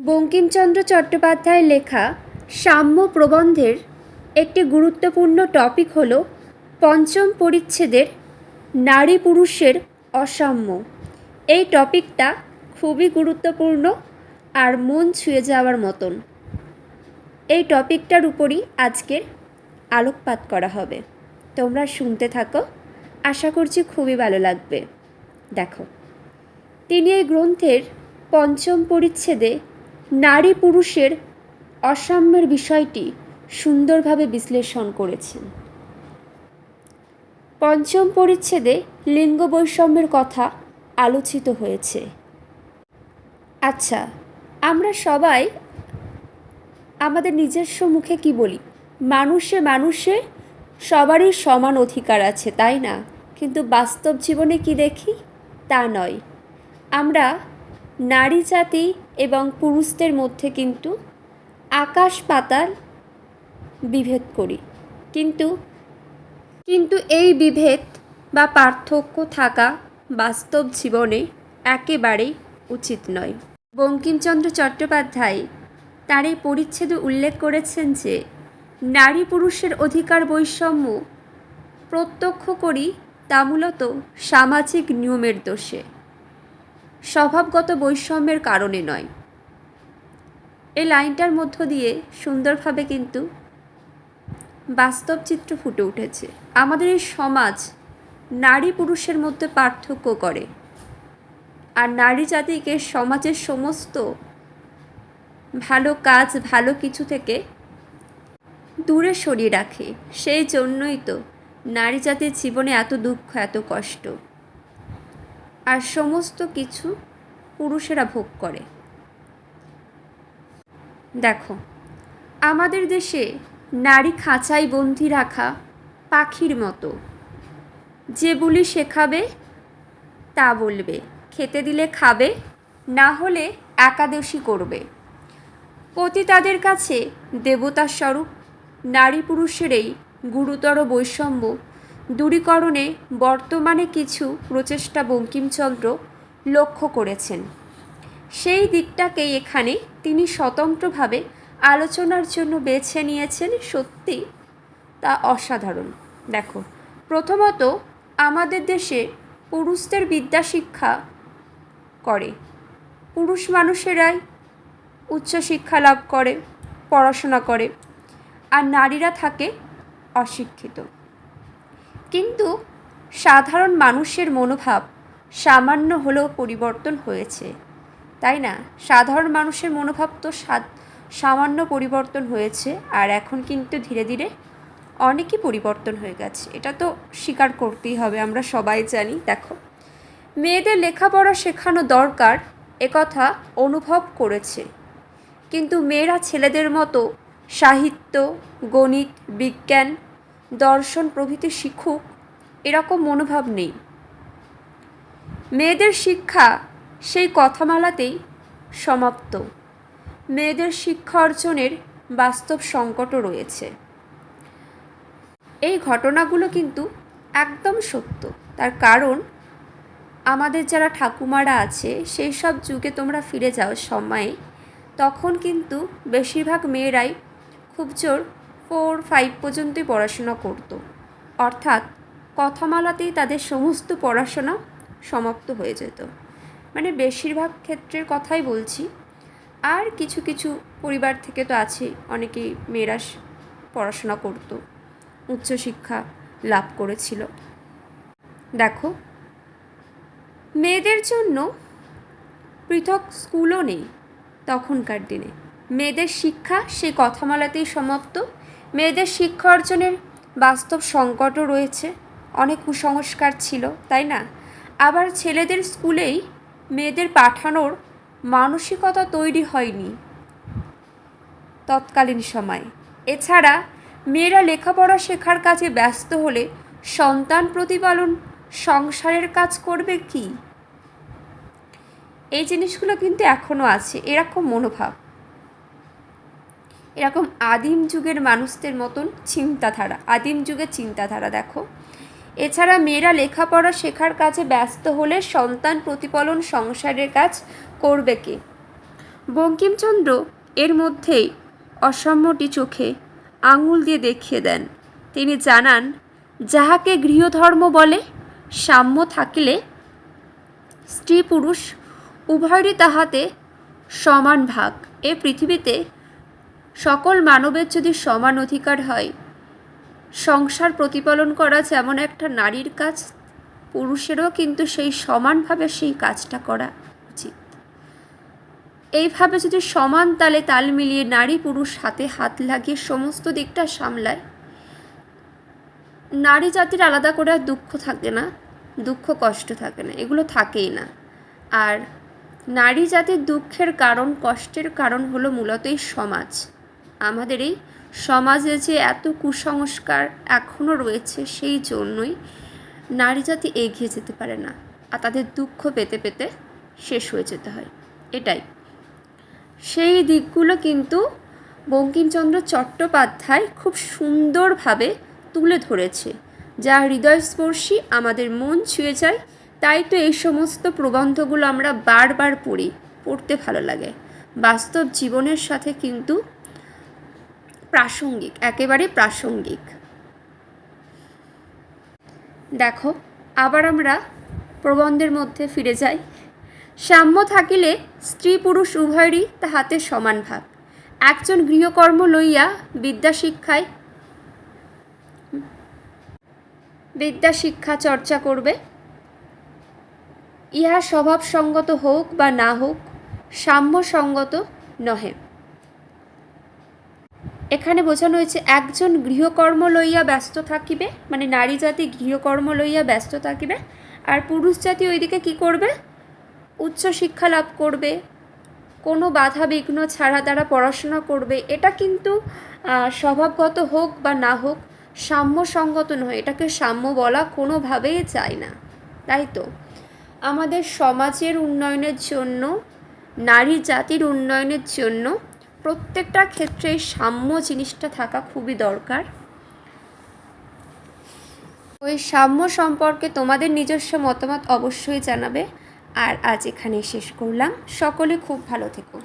বঙ্কিমচন্দ্র চট্টোপাধ্যায়ের লেখা সাম্য প্রবন্ধের একটি গুরুত্বপূর্ণ টপিক হল পঞ্চম পরিচ্ছেদের নারী পুরুষের অসাম্য। এই টপিকটা খুবই গুরুত্বপূর্ণ আর মন ছুঁয়ে যাওয়ার মতন। এই টপিকটার উপরই আজকের আলোকপাত করা হবে। তোমরা শুনতে থাকো, আশা করছি খুবই ভালো লাগবে। দেখো, তিনি এই গ্রন্থের পঞ্চম পরিচ্ছেদে নারী পুরুষের অসাম্যের বিষয়টি সুন্দরভাবে বিশ্লেষণ করেছেন পঞ্চম পরিচ্ছেদে লিঙ্গ বৈষম্যের কথা আলোচিত হয়েছে। আচ্ছা আমরা সবাই আমাদের নিজস্ব মুখে কি বলি? মানুষে মানুষে সবারই সমান অধিকার আছে, তাই না? কিন্তু বাস্তব জীবনে কি দেখি? তা নয়। আমরা নারী জাতি এবং পুরুষদের মধ্যে কিন্তু আকাশ পাতাল বিভেদ করি। কিন্তু কিন্তু এই বিভেদ বা পার্থক্য থাকা বাস্তব জীবনে একেবারেই উচিত নয়। বঙ্কিমচন্দ্র চট্টোপাধ্যায় তার এই পরিচ্ছেদে উল্লেখ করেছেন যে, নারী পুরুষের অধিকার বৈষম্য প্রত্যক্ষ করি তা মূলত সামাজিক নিয়মের দোষে। স্বভাবগত বৈষম্যের কারণে নয়। এই লাইনটার মধ্য দিয়ে সুন্দরভাবে কিন্তু বাস্তব চিত্র ফুটে উঠেছে। আমাদের এই সমাজ নারী পুরুষের মধ্যে পার্থক্য করে। আর নারী জাতিকে সমাজের সমস্ত ভালো কাজ, ভালো কিছু থেকে দূরে সরিয়ে রাখে। সেই জন্যই তো নারী জাতির জীবনে এত দুঃখ, এত কষ্ট। আর সমস্ত কিছু পুরুষেরা ভোগ করে। দেখো, আমাদের দেশে নারী খাঁচায় বন্দি রাখা পাখির মতো। যে বুলি শেখাবে, তা বলবে। খেতে দিলে খাবে, না হলে একাদশী করবে। পতি তাদের কাছে দেবতার স্বরূপ নারী পুরুষের এই গুরুতর বৈষম্য দূরীকরণে বর্তমানে কিছু প্রচেষ্টা বঙ্কিমচন্দ্র লক্ষ্য করেছেন। সেই দিকটাকেই এখানে তিনি স্বতন্ত্রভাবে আলোচনার জন্য বেছে নিয়েছেন সত্যি তা অসাধারণ। দেখো, প্রথমত আমাদের দেশে পুরুষদের বিদ্যা শিক্ষা করে। পুরুষ মানুষেরাই উচ্চশিক্ষা লাভ করে, পড়াশোনা করে। আর নারীরা থাকে অশিক্ষিত। কিন্তু সাধারণ মানুষের মনোভাব সামান্য হলেও পরিবর্তন হয়েছে। তাই না? সাধারণ মানুষের মনোভাব তো সামান্য পরিবর্তন হয়েছে আর এখন কিন্তু ধীরে ধীরে অনেকই পরিবর্তন হয়ে গেছে। এটা তো স্বীকার করতেই হবে, আমরা সবাই জানি। দেখো, মেয়েদের লেখাপড়া শেখানো দরকার একথা অনুভব করেছে। কিন্তু মেয়েরা ছেলেদের মতো সাহিত্য, গণিত, বিজ্ঞান দর্শন প্রভৃতি শিখুক, এরকম মনোভাব নেই। মেয়েদের শিক্ষা সেই কথামালাতেই সমাপ্ত। মেয়েদের শিক্ষা অর্জনের বাস্তব সংকটও রয়েছে। এই ঘটনাগুলো কিন্তু একদম সত্য। তার কারণ, আমাদের যারা ঠাকুমারা আছে, সেই সব যুগে তোমরা ফিরে যাও সময়ে তখন কিন্তু বেশিরভাগ মেয়েরাই খুব জোর ফোর, ফাইভ পর্যন্তই পড়াশোনা করতো। অর্থাৎ কথামালাতেই তাদের সমস্ত পড়াশোনা সমাপ্ত হয়ে যেত। মানে বেশিরভাগ ক্ষেত্রের কথাই বলছি। আর কিছু কিছু পরিবার থেকে তো আছে, অনেকেই মেয়েরা পড়াশোনা করতো, উচ্চশিক্ষা লাভ করেছিল। দেখো, মেয়েদের জন্য পৃথক স্কুলও নেই তখনকার দিনে। মেয়েদের শিক্ষা সেই কথামালাতেই সমাপ্ত মেয়েদের শিক্ষা অর্জনের বাস্তব সংকটও রয়েছে। অনেক কুসংস্কার ছিল, তাই না? আবার ছেলেদের স্কুলেই মেয়েদের পাঠানোর মানসিকতা তৈরি হয়নি তৎকালীন সময়। এছাড়া মেয়েরা লেখাপড়া শেখার কাজে ব্যস্ত হলে সন্তান প্রতিপালন সংসারের কাজ করবে কি? এই জিনিসগুলো কিন্তু এখনও আছে, এরকম মনোভাব। এরকম আদিম যুগের মানুষদের মতন চিন্তাধারা, আদিম যুগের চিন্তাধারা দেখো। এছাড়া মেয়েরা লেখাপড়া শেখার কাজে ব্যস্ত হলে সন্তান প্রতিপালন সংসারের কাজ করবে কে? বঙ্কিমচন্দ্র এর মধ্যেই অসাম্যটি চোখে আঙুল দিয়ে দেখিয়ে দেন। তিনি জানান, যাহাকে গৃহধর্ম বলে, সাম্য থাকিলে স্ত্রী পুরুষ উভয়েরই তাহাতে সমান ভাগ। এ পৃথিবীতে সকল মানবের যদি সমান অধিকার হয়, সংসার প্রতিপালন করা যেমন একটা নারীর কাজ, পুরুষেরও কিন্তু সেই সমানভাবে সেই কাজটা করা উচিত। এইভাবে যদি সমান তালে তাল মিলিয়ে নারী পুরুষ হাতে হাত লাগিয়ে সমস্ত দিকটা সামলায়, নারী জাতির আলাদা করে আর দুঃখ থাকে না, দুঃখ কষ্ট থাকে না, এগুলো থাকেই না। আর নারী জাতির দুঃখের কারণ, কষ্টের কারণ হলো মূলত এই সমাজ। আমাদের এই সমাজে যে এত কুসংস্কার এখনও রয়েছে, সেই জন্যই নারী জাতি এগিয়ে যেতে পারে না আর তাদের দুঃখ পেতে পেতে শেষ হয়ে যেতে হয়। এটাই। সেই দিকগুলো কিন্তু বঙ্কিমচন্দ্র চট্টোপাধ্যায় খুব সুন্দরভাবে তুলে ধরেছে। যা হৃদয়স্পর্শী, আমাদের মন ছুঁয়ে যায়, তাই তো এই সমস্ত প্রবন্ধগুলো আমরা বারবার পড়ি, পড়তে ভালো লাগে। বাস্তব জীবনের সাথে কিন্তু প্রাসঙ্গিক, একেবারে প্রাসঙ্গিক। দেখো, আবার আমরা প্রবন্ধের মধ্যে ফিরে যাই। সাম্য থাকিলে স্ত্রী পুরুষ উভয়েরই তাহাতে সমান ভাগ। একজন গৃহকর্ম লইয়া বিদ্যা শিক্ষায় বিদ্যা শিক্ষা চর্চা করবে। ইহা স্বভাবসঙ্গত হোক বা না হোক, সাম্যসঙ্গত নহে। এখানে বোঝানো হয়েছে, একজন গৃহকর্ম লইয়া ব্যস্ত থাকিবে মানে নারী জাতি গৃহকর্ম লইয়া ব্যস্ত থাকিবে, আর পুরুষ জাতি ওইদিকে কি করবে? উচ্চ শিক্ষা লাভ করবে, কোনো বাধা বিঘ্ন ছাড়া তারা পড়াশোনা করবে। এটা কিন্তু স্বভাবগত হোক বা না হোক, সাম্যসঙ্গত নয়। এটাকে সাম্য বলা কোনোভাবেই চায় না, তাই তো? আমাদের সমাজের উন্নয়নের জন্য, নারী জাতির উন্নয়নের জন্য প্রত্যেকটা ক্ষেত্রে সাম্য জিনিসটা থাকা খুবই দরকার। ওই সাম্য সম্পর্কে তোমাদের নিজস্ব মতামত অবশ্যই জানাবে। আর আজ এখানে শেষ করলাম। সকলে খুব ভালো থেকো।